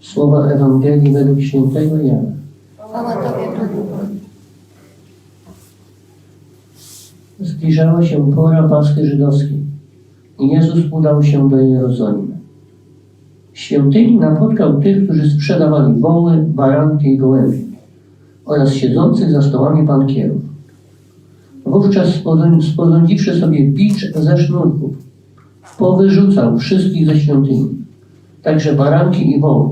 Słowa Ewangelii według świętego Jana. Chwała Tobie. Zbliżała się pora Paschy Żydowskiej i Jezus udał się do Jerozolimy. W świątyni napotkał tych, którzy sprzedawali woły, baranki i gołębie oraz siedzących za stołami bankierów. Wówczas sporząd- sporządziwszy sobie bicz ze sznurków, powyrzucał wszystkich ze świątyni, także baranki i woły.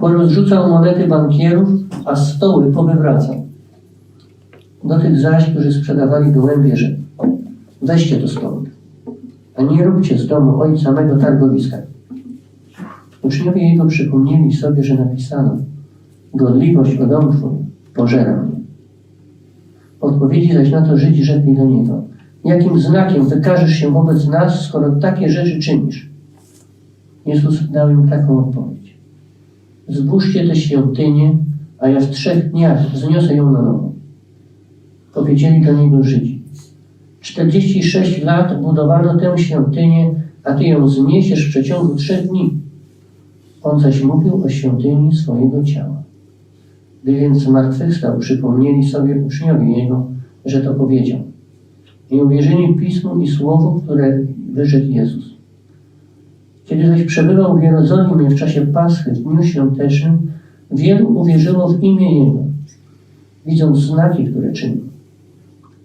Porozrzucał monety bankierów, a stoły powywracał. Do tych zaś, którzy sprzedawali gołębie, rzekł, weźcie to stąd, a nie róbcie z domu ojca mego targowiska. Uczniowie jego przypomnieli sobie, że napisano, godliwość o dom twój pożera mnie. Odpowiedzi zaś na to Żydzi rzekli do niego, jakim znakiem wykażesz się wobec nas, skoro takie rzeczy czynisz? Jezus dał im taką odpowiedź. Zbóżcie tę świątynię, a ja w trzech dniach zniosę ją na nowo. Powiedzieli do niego Żydzi. 46 lat budowano tę świątynię, a ty ją zniesiesz w przeciągu trzech dni. On zaś mówił o świątyni swojego ciała. Gdy więc zmartwychwstał, przypomnieli sobie uczniowie Jego, że to powiedział. I uwierzyli Pismu i Słowu, które wyrzekł Jezus. Kiedy zaś przebywał w Jerozolimie w czasie Paschy, w dniu świątecznym, wielu uwierzyło w imię Jego, widząc znaki, które czynił.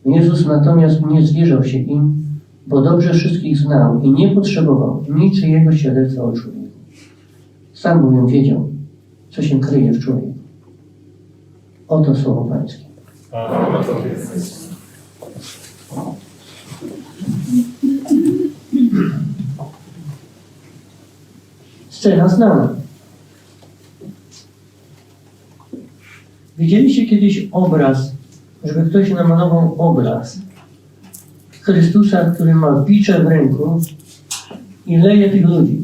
Jezus natomiast nie zwierzał się im, bo dobrze wszystkich znał i nie potrzebował niczyjego świadectwa o człowieku. Sam bowiem wiedział, co się kryje w człowieku. Oto słowo Pańskie. Scena znana. Widzieliście kiedyś obraz, żeby ktoś namalował obraz Chrystusa, który ma bicze w ręku i leje tych ludzi,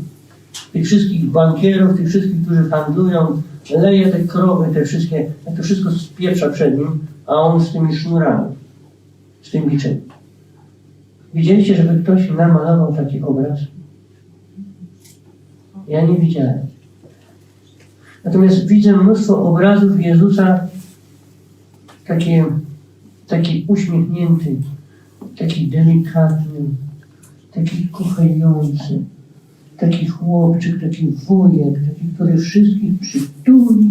tych wszystkich bankierów, tych wszystkich, którzy handlują, leje te krowy, te wszystkie, to wszystko spieprza przed nim, a on z tymi sznurami, z tym biczem. Widzieliście, żeby ktoś namalował taki obraz? Ja nie widziałem. Natomiast widzę mnóstwo obrazów Jezusa, takie, taki uśmiechnięty, taki delikatny, taki kochający, taki chłopczyk, taki wujek, taki, który wszystkich przytuli.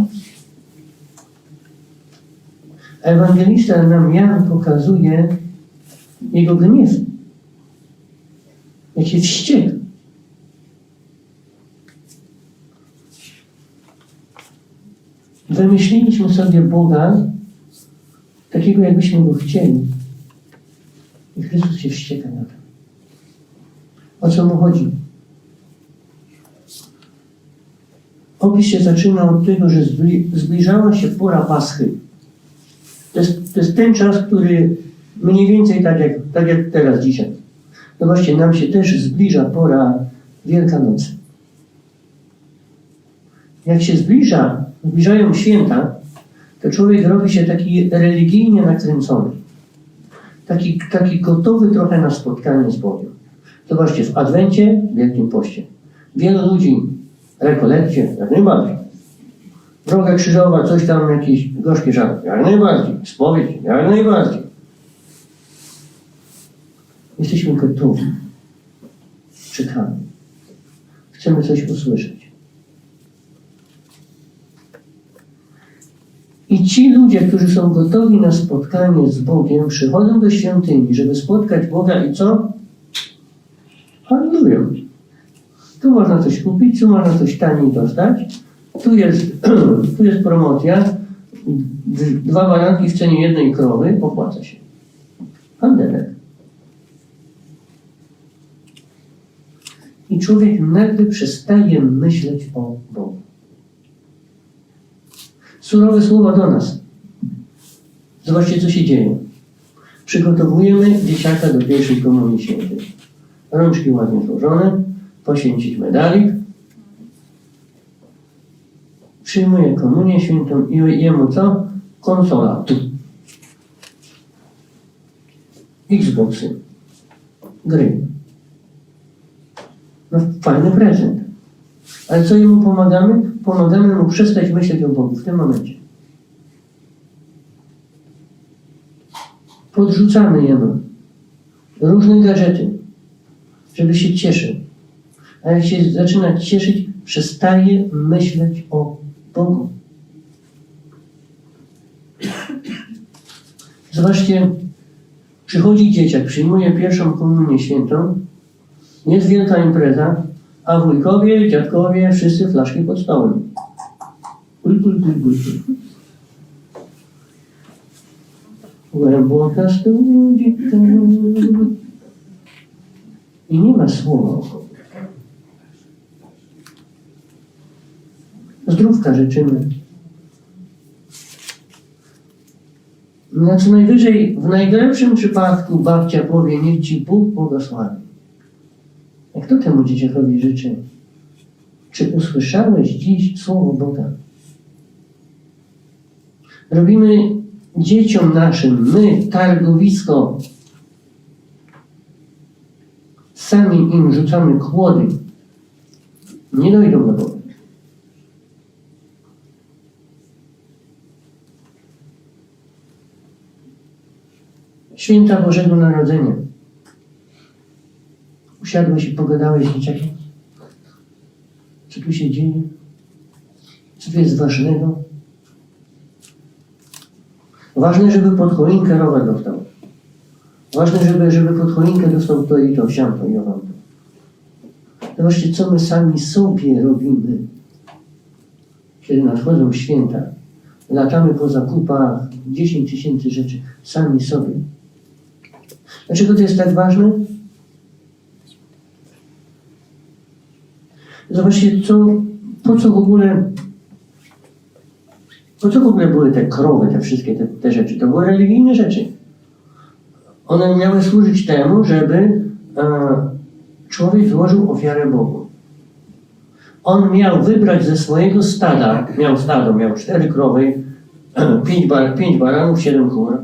Ewangelista nam Jan pokazuje jego gniew, jak się wściekł. Wymyśliliśmy sobie Boga takiego, jakbyśmy go chcieli. I Chrystus się wścieka na to. O co mu chodzi? Opis się zaczyna od tego, że zbli- zbliżała się pora Paschy. To jest, to jest ten czas, który mniej więcej tak jak, tak jak teraz dzisiaj. No właśnie, nam się też zbliża pora Wielkanocy. Jak się zbliża, zbliżają święta, to człowiek robi się taki religijnie nakręcony. Taki, taki gotowy trochę na spotkanie z Bogiem. Zobaczcie, w Adwencie, w Wielkim Poście, wielu ludzi rekolekcje, jak najbardziej. Droga krzyżowa, coś tam, jakieś gorzkie żarty, jak najbardziej. Spowiedź, jak najbardziej. Jesteśmy gotowi. Czekamy. Chcemy coś usłyszeć. I ci ludzie, którzy są gotowi na spotkanie z Bogiem, przychodzą do świątyni, żeby spotkać Boga i co? Handlują. Tu można coś kupić, tu można coś taniej dostać. Tu jest, tu jest promocja. Dwa baranki w cenie jednej krowy opłaca się. Handelek. I człowiek nagle przestaje myśleć o Bogu. Surowe słowa do nas. Zobaczcie, co się dzieje. Przygotowujemy dzieciaka do pierwszej komunii świętej. Rączki ładnie złożone, poświęcić medalik. Przyjmuje komunię świętą i jemu co? Konsola. Tu. Xboxy. Gry. No fajny prezent. Ale co jemu pomagamy? Pomagamy mu przestać myśleć o Bogu w tym momencie. Podrzucamy jemu różne gadżety, żeby się cieszył. A jak się zaczyna cieszyć, przestaje myśleć o Bogu. Zobaczcie, przychodzi dzieciak, przyjmuje pierwszą komunię świętą, jest wielka impreza, a wujkowie, dziadkowie, wszyscy flaszki pod stołem. Kuj, kuj, kuj, kuj. Głęboka studzika. I nie ma słowa. Zdrówka życzymy. Na co najwyżej, w najlepszym przypadku babcia powie, niech ci Bóg błogosławi. A kto temu dzieciakowi życzy? Czy usłyszałeś dziś słowo Boga? Robimy dzieciom naszym, my, targowisko. Sami im rzucamy kłody. Nie dojdą do Boga. Święta Bożego Narodzenia. Usiadłeś i pogadałeś z dzieciakiem? Co tu się dzieje? Co tu jest ważnego? Ważne, żeby pod choinkę rower dostał. Ważne, żeby, żeby pod choinkę dostał to i to, siamto i owamto. Zobaczcie, co my sami sobie robimy, kiedy nadchodzą święta. Latamy po zakupach, 10 tysięcy rzeczy, sami sobie. Dlaczego to jest tak ważne? Zobaczcie, co, po co w ogóle, po co w ogóle były te krowy, te wszystkie te, te rzeczy? To były religijne rzeczy. One miały służyć temu, żeby e, człowiek złożył ofiarę Bogu. On miał wybrać ze swojego stada, miał stado, miał cztery krowy, pięć, bar, pięć baranów, siedem kur.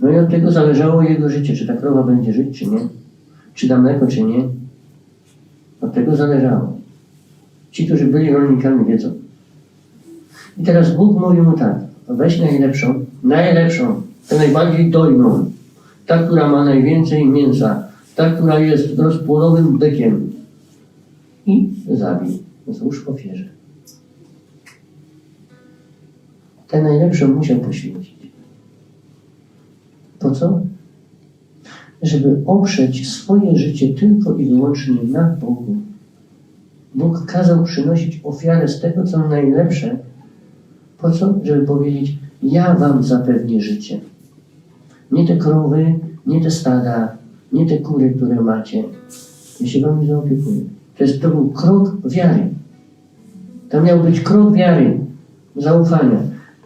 No i od tego zależało jego życie, czy ta krowa będzie żyć, czy nie. Czy da mleko, czy nie. Od tego zależało. Ci, którzy byli rolnikami, wiedzą. I teraz Bóg mówi mu tak, weź najlepszą, najlepszą, tę najbardziej dojną, ta, która ma najwięcej mięsa, ta, która jest rozpłodowym bykiem i zabij, złóż ofierze. Tę najlepszą musiał poświęcić. Po co? Żeby oprzeć swoje życie tylko i wyłącznie na Bogu. Bóg kazał przynosić ofiarę z tego, co najlepsze. Po co? Żeby powiedzieć, ja wam zapewnię życie. Nie te krowy, nie te stada, nie te kury, które macie. Ja się wami zaopiekuję. To, jest, to był krok wiary. To miał być krok wiary, zaufania.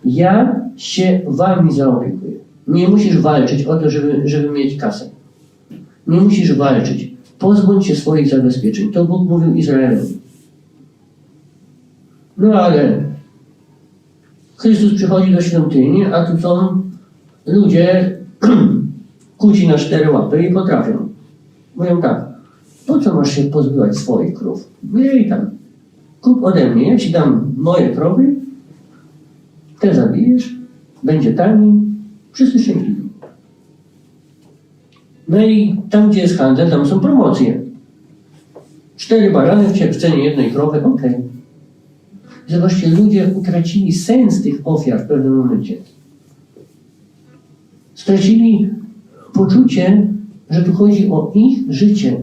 Ja się wami zaopiekuję. Nie musisz walczyć o to, żeby, żeby mieć kasę. Nie musisz walczyć. Pozbądź się swoich zabezpieczeń. To Bóg mówił Izraelowi. No ale Chrystus przychodzi do świątyni, a tu są ludzie kuci na cztery łapy i potrafią. Mówią tak, po co masz się pozbywać swoich krów? Jej tam, kup ode mnie, ja ci dam moje krowy, te zabijesz, będzie taniej, wszyscy szczęśliwi. No i tam, gdzie jest handel, tam są promocje. Cztery barany w cenie jednej krowy, okej. Zobaczcie, ludzie utracili sens tych ofiar w pewnym momencie. Stracili poczucie, że tu chodzi o ich życie.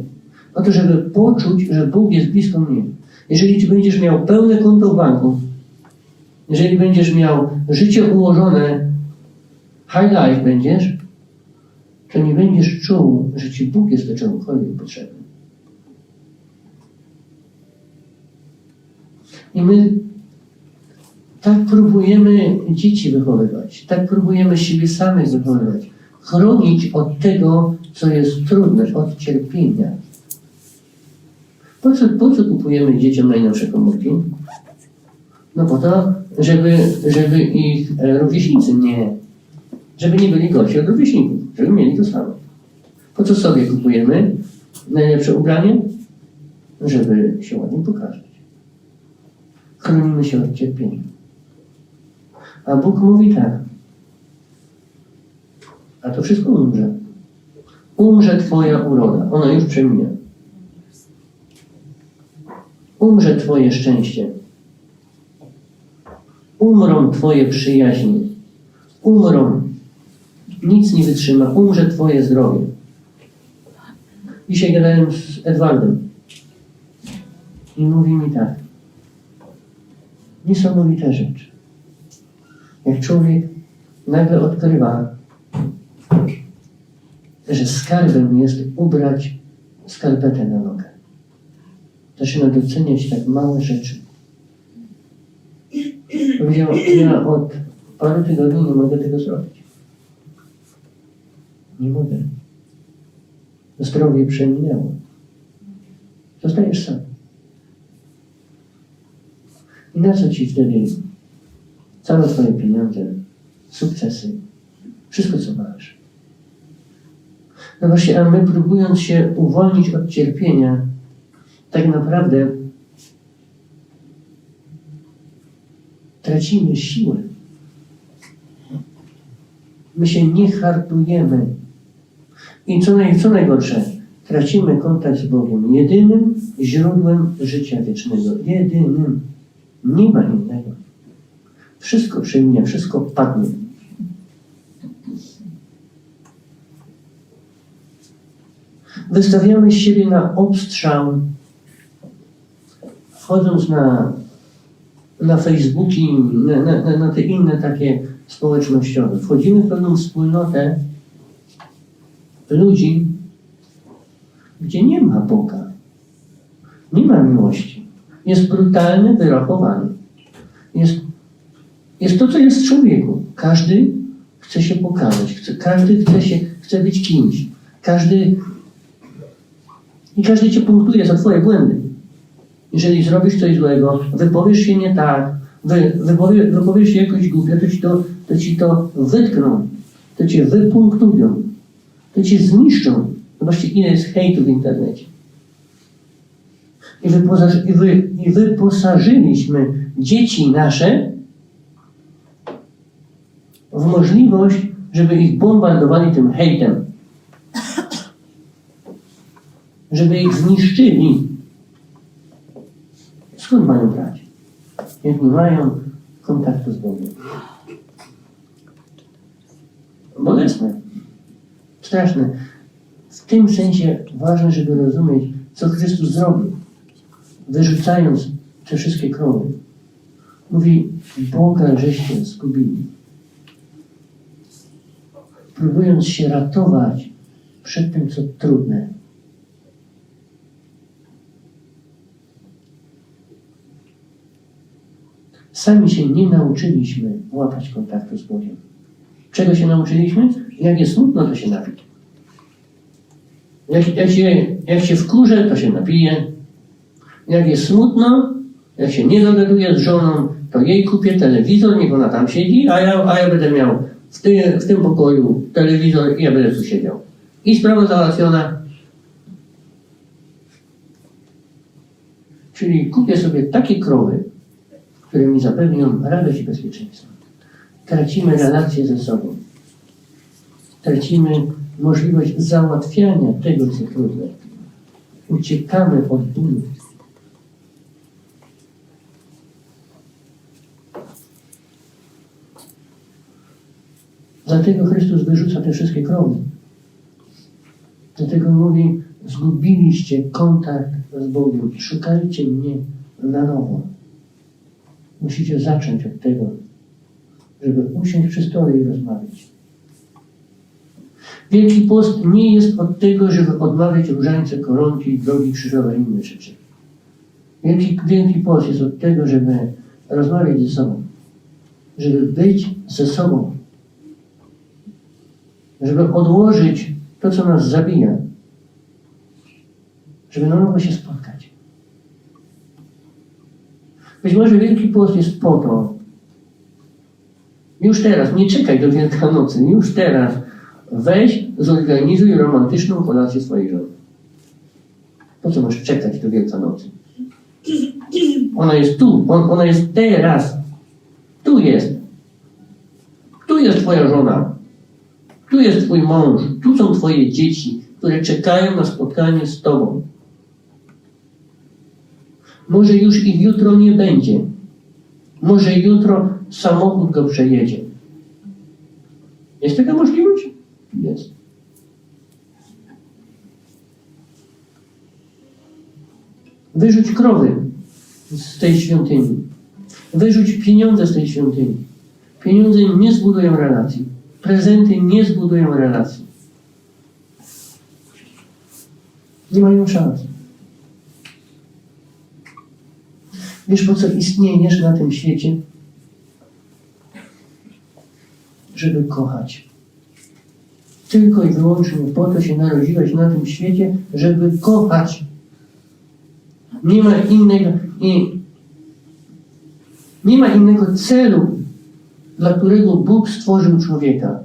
O to, żeby poczuć, że Bóg jest blisko mnie. Jeżeli Ty będziesz miał pełne konto w banku, jeżeli będziesz miał życie ułożone, high life będziesz, to nie będziesz czuł, że Ci Bóg jest do czegokolwiek potrzebny. I my tak próbujemy dzieci wychowywać, tak próbujemy siebie samych wychowywać, chronić od tego, co jest trudne, od cierpienia. Po co, po co kupujemy dzieciom najnowsze komórki? No po to, żeby, żeby ich e, rówieśnicy nie, żeby nie byli gorsi od rówieśników, żeby mieli to samo. Po co sobie kupujemy najlepsze ubranie? Żeby się ładnie pokazać. chronimy się od cierpienia. A Bóg mówi tak. A to wszystko umrze. Umrze Twoja uroda. Ona już przeminie. Umrze Twoje szczęście. Umrą Twoje przyjaźnie. Umrą. Nic nie wytrzyma. Umrze Twoje zdrowie. Dzisiaj gadałem z Edwardem. I mówi mi tak. Niesamowita rzecz. Jak człowiek nagle odkrywa, że skarbem jest ubrać skarpetę na nogę. Zaczyna doceniać tak małe rzeczy. Powiedział, ja od paru tygodni nie mogę tego zrobić. Nie mogę. Zdrowie przeminęło. Zostajesz sam. I na co ci wtedy całe twoje pieniądze, sukcesy, wszystko co masz? No właśnie, a my próbując się uwolnić od cierpienia, tak naprawdę tracimy siłę. My się nie hartujemy. I co, naj, co najgorsze, tracimy kontakt z Bogiem, jedynym źródłem życia wiecznego. Jedynym. Nie ma innego. Wszystko przeminie, wszystko padnie. Wystawiamy siebie na obstrzał, wchodząc na, na Facebooki, na, na, na te inne takie społecznościowe. Wchodzimy w pewną wspólnotę ludzi, gdzie nie ma Boga, nie ma miłości. Jest brutalny, wyrachowany. Jest, jest to, co jest w człowieku. Każdy chce się pokazać, chce, każdy chce, się, chce być kimś. Każdy i każdy cię punktuje za twoje błędy. Jeżeli zrobisz coś złego, wypowiesz się nie tak, wy, wypowie, wypowiesz się jakoś głupio, to ci to, to ci to wytkną, to cię wypunktują, to cię zniszczą. Zobaczcie, ile jest hejtu w internecie. I, i, wy, I wyposażyliśmy dzieci nasze w możliwość, żeby ich bombardowali tym hejtem. Żeby ich zniszczyli. Skąd mają brać? Jak nie mają kontaktu z Bogiem. Bolesne. Straszne. W tym sensie ważne, żeby rozumieć, co Chrystus zrobił, wyrzucając te wszystkie krowy. Mówi, Boga żeście zgubili. Próbując się ratować przed tym, co trudne. Sami się nie nauczyliśmy łapać kontaktu z Bogiem. Czego się nauczyliśmy? Jak jest smutno, to się napić. Jak, jak, się, jak się wkurzę, to się napije. Jak jest smutno, jak się nie dogaduję z żoną, to jej kupię telewizor, niech ona tam siedzi, a ja, a ja będę miał w, ty, w tym pokoju telewizor i ja będę tu siedział. I sprawa załatwiona. Czyli kupię sobie takie krowy, które mi zapewnią radość i bezpieczeństwo. Tracimy relacje ze sobą. Tracimy możliwość załatwiania tego, co trudne. Uciekamy od bólu. Dlatego Chrystus wyrzuca te wszystkie krowy. Dlatego mówi, zgubiliście kontakt z Bogiem. Szukajcie mnie na nowo. Musicie zacząć od tego, żeby usiąść przy stole i rozmawiać. Wielki Post nie jest od tego, żeby odmawiać różańce, koronki, drogi krzyżowe i inne rzeczy. Wielki, Wielki Post jest od tego, żeby rozmawiać ze sobą. Żeby być ze sobą. Żeby odłożyć to, co nas zabija. Żeby na nowo się spotkać. Być może Wielki Post jest po to, już teraz, nie czekaj do Wielkanocy, już teraz weź, zorganizuj romantyczną kolację swojej żony. Po co masz czekać do Wielkanocy? Ona jest tu, on, ona jest teraz. Tu jest. Tu jest twoja żona. Tu jest twój mąż. Tu są twoje dzieci, które czekają na spotkanie z tobą. Może już ich jutro nie będzie. Może jutro samochód go przejedzie. Jest taka możliwość? Jest. Wyrzuć krowy z tej świątyni. Wyrzuć pieniądze z tej świątyni. Pieniądze nie zbudują relacji. Prezenty nie zbudują relacji. Nie mają szans. Wiesz, po co istniejesz na tym świecie? Żeby kochać. Tylko i wyłącznie po to się narodziłeś na tym świecie, żeby kochać. Nie ma innego, nie, nie ma innego celu, dla którego Bóg stworzył człowieka.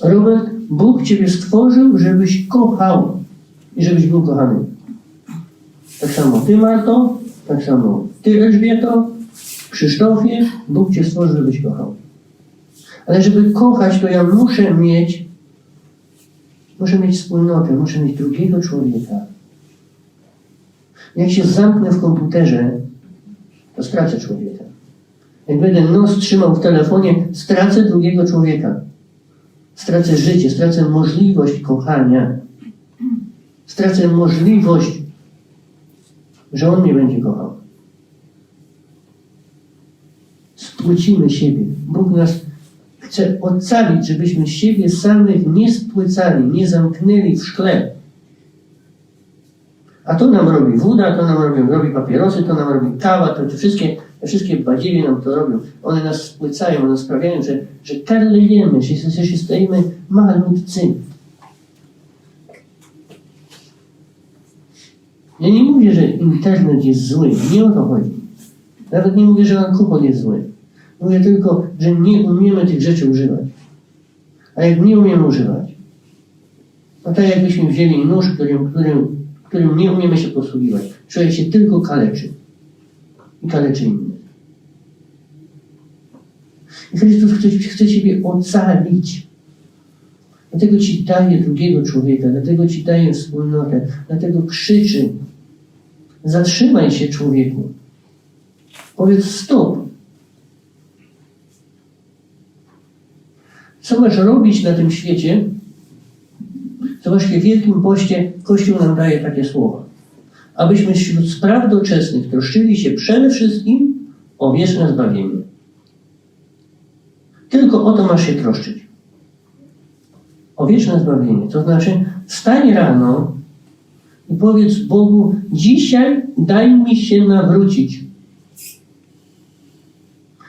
Robert, Bóg Ciebie stworzył, żebyś kochał i żebyś był kochany. Tak samo Ty, Marto, tak samo Ty, Elżbieto, Krzysztofie, Bóg Cię stworzył, żebyś kochał. Ale żeby kochać, to ja muszę mieć, muszę mieć wspólnotę, muszę mieć drugiego człowieka. Jak się zamknę w komputerze, to stracę człowieka. Jak będę nos trzymał w telefonie, stracę drugiego człowieka. Stracę życie, stracę możliwość kochania. Stracę możliwość, że on mnie będzie kochał. Spłycimy siebie. Bóg nas chce ocalić, żebyśmy siebie samych nie spłycali, nie zamknęli w szkle. A to nam robi woda, to nam robi, robi papierosy, to nam robi kawa, to te wszystkie, wszystkie badziewie nam to robią. One nas spłycają, one sprawiają, że, że karlejemy, że, że się stajemy malutcy. Ja nie mówię, że internet jest zły, nie o to chodzi. Nawet nie mówię, że alkohol jest zły. Mówię tylko, że nie umiemy tych rzeczy używać. A jak nie umiemy używać, to tak jakbyśmy wzięli nóż, którym, którym, którym nie umiemy się posługiwać. Człowiek się tylko kaleczy. I kaleczy innych. I Chrystus chce, chce Ciebie ocalić. Dlatego Ci daje drugiego człowieka, dlatego Ci daje wspólnotę, dlatego krzyczy. Zatrzymaj się, człowieku. Powiedz stop. Co masz robić na tym świecie? Zobaczcie, w Wielkim Poście Kościół nam daje takie słowa. Abyśmy wśród spraw doczesnych troszczyli się przede wszystkim o wieczne zbawienie. Tylko o to masz się troszczyć. O wieczne zbawienie. To znaczy, wstań rano i powiedz Bogu, dzisiaj daj mi się nawrócić.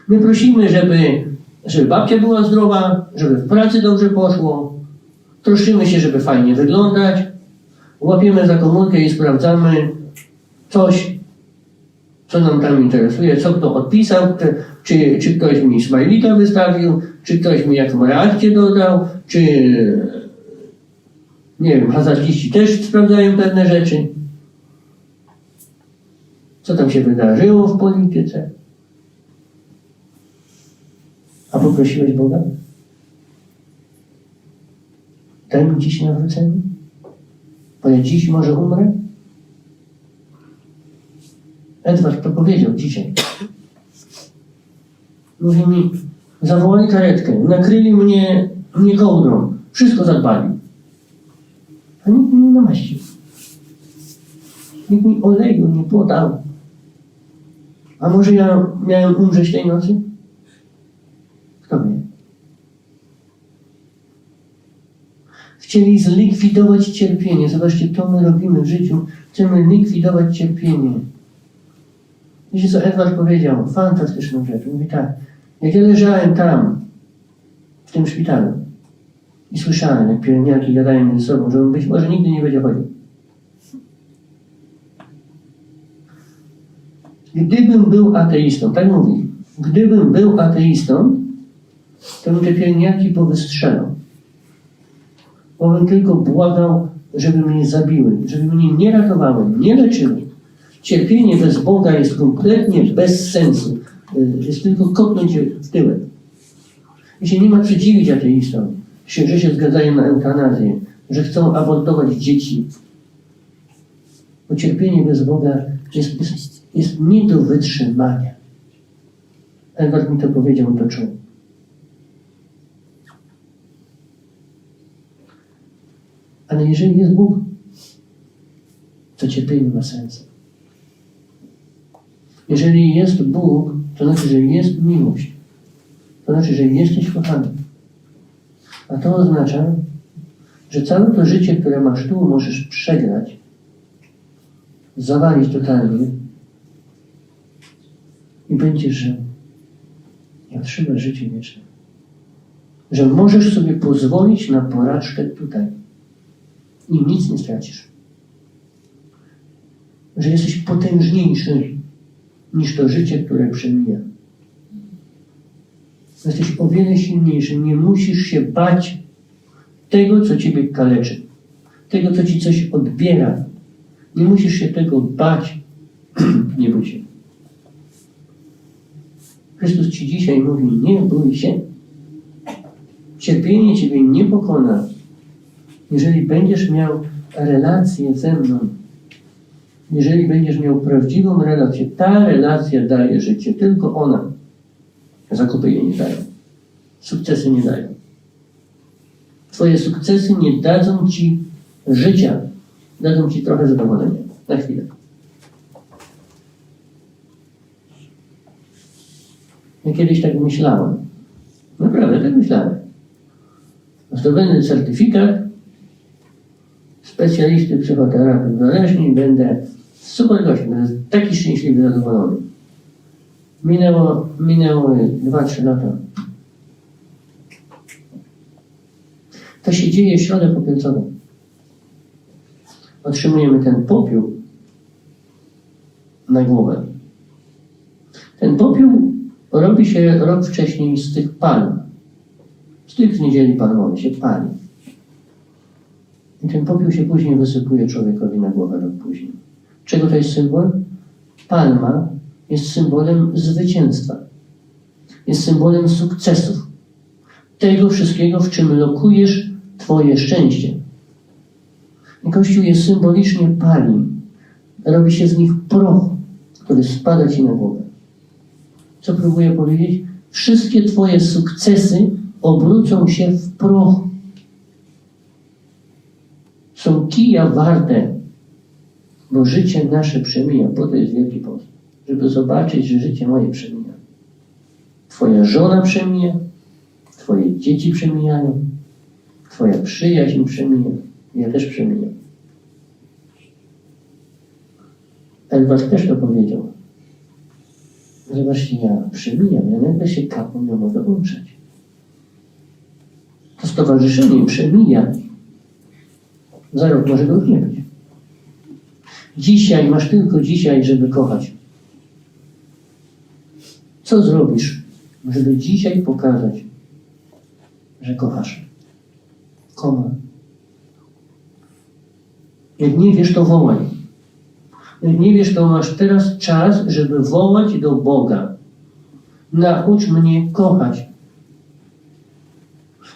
My prosimy, żeby, żeby babcia była zdrowa, żeby w pracy dobrze poszło. Troszczymy się, żeby fajnie wyglądać. Łapiemy za komórkę i sprawdzamy coś, co nam tam interesuje, co kto odpisał, czy, czy, ktoś mi smajlika wystawił, czy ktoś mi jaką reakcję dodał, czy nie wiem, hazardziści też sprawdzają pewne rzeczy. Co tam się wydarzyło w polityce? A poprosiłeś Boga? Daj mi dziś nawrócenie? Bo ja dziś może umrę? Edward to powiedział dzisiaj. Mówi mi, zawołali karetkę, nakryli mnie, mnie kołdrą, wszystko zadbali. A nikt mnie nie namaścił. Nikt mi oleju nie podał. A może ja miałem umrzeć tej nocy? Kto wie? Chcieli zlikwidować cierpienie. Zobaczcie, to my robimy w życiu. Chcemy likwidować cierpienie. Wiecie co Edward powiedział? Fantastyczną rzecz. Mówi tak. Jak ja leżałem tam, w tym szpitalu i słyszałem, jak pielęgniarki gadają między sobą, że on być może nigdy nie będzie chodził. Gdybym był ateistą, tak mówi, gdybym był ateistą, to bym te pielęgniarki powystrzelał. Bo bym tylko błagał, żeby mnie zabiły, żeby mnie nie ratowały, nie leczyły. Cierpienie bez Boga jest kompletnie bez sensu. Y, Jest tylko kopnąć w tyłek. I się nie ma co dziwić ateistom, że się zgadzają na eutanazję, że chcą abortować dzieci. Bo cierpienie bez Boga jest, jest, jest nie do wytrzymania. Edward mi to powiedział, to czuł. Ale jeżeli jest Bóg, to cierpienie ma sens. Jeżeli jest Bóg, to znaczy, że jest miłość. To znaczy, że jesteś kochany. A to oznacza, że całe to życie, które masz tu, możesz przegrać, zawalić totalnie i będziesz żył. I otrzymasz życie wieczne. Że możesz sobie pozwolić na porażkę tutaj i nic nie stracisz. Że jesteś potężniejszy niż to życie, które przemija. Jesteś o wiele silniejszy. Nie musisz się bać tego, co ciebie kaleczy, tego, co ci coś odbiera. Nie musisz się tego bać. nie bój się. Chrystus ci dzisiaj mówi: Nie bój się. Cierpienie ciebie nie pokona, jeżeli będziesz miał relację ze mną. Jeżeli będziesz miał prawdziwą relację, ta relacja daje życie, tylko ona. Zakupy jej nie dają. Sukcesy nie dają. Twoje sukcesy nie dadzą ci życia, dadzą ci trochę zadowolenia. Na chwilę. Ja kiedyś tak myślałem. Naprawdę tak myślałem. Zdobędę certyfikat specjalisty psychoterapii uzależnień, będę super gościem, będę taki szczęśliwy, zadowolony. Minęło, minęły 2-3 lata. To się dzieje w środę popielcową. Otrzymujemy ten popiół na głowę. Ten popiół robi się rok wcześniej z tych palm. Z tych z niedzieli palmowej się pali. I ten popiół się później wysypuje człowiekowi na głowę rok później. Czego to jest symbol? Palma jest symbolem zwycięstwa. Jest symbolem sukcesów. Tego wszystkiego, w czym lokujesz Twoje szczęście. I Kościół je symbolicznie pali. Robi się z nich proch, który spada Ci na głowę. Co próbuję powiedzieć? Wszystkie Twoje sukcesy obrócą się w proch. Są kija warte, bo życie nasze przemija. Po to jest Wielki Post. Żeby zobaczyć, że życie moje przemija. Twoja żona przemija, Twoje dzieci przemijają, Twoja przyjaźń przemija, ja też przemijam. Edward też to powiedział. Zobaczcie, ja przemijam, ja nagle się kapą nie mogę. To stowarzyszenie przemija. Za rok może go nie być. Dzisiaj, masz tylko dzisiaj, żeby kochać. Co zrobisz, żeby dzisiaj pokazać, że kochasz? Komu? Jak nie wiesz, to wołaj. Jak nie wiesz, to masz teraz czas, żeby wołać do Boga. Naucz mnie kochać.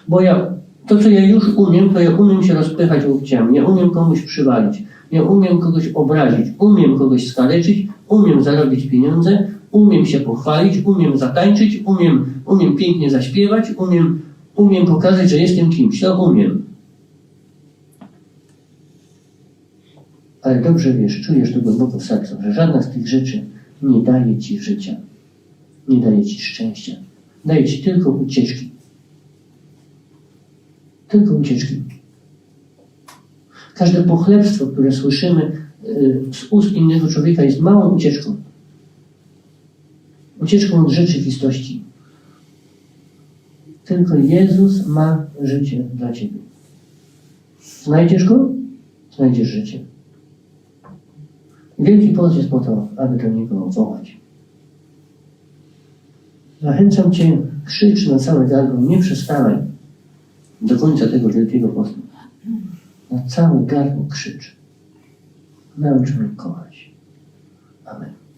Bo ja, to co ja już umiem, to ja umiem się rozpychać łokciami, ja umiem komuś przywalić, ja umiem kogoś obrazić, umiem kogoś skaleczyć, umiem zarobić pieniądze, umiem się pochwalić, umiem zatańczyć, umiem, umiem pięknie zaśpiewać, umiem, umiem pokazać, że jestem kimś, to umiem. Ale dobrze wiesz, czujesz to głęboko w sercu, że żadna z tych rzeczy nie daje ci życia, nie daje ci szczęścia, daje ci tylko ucieczki. Tylko ucieczki. Każde pochlebstwo, które słyszymy y, z ust innego człowieka, jest małą ucieczką. Ucieczką od rzeczywistości. Tylko Jezus ma życie dla ciebie. Znajdziesz go? Znajdziesz życie. Wielki post jest po to, aby do Niego wołać. Zachęcam Cię, krzycz na całe gardło, nie przestawaj do końca tego Wielkiego Postu. na cały gardło krzyczy. Mnie kochać. Amen.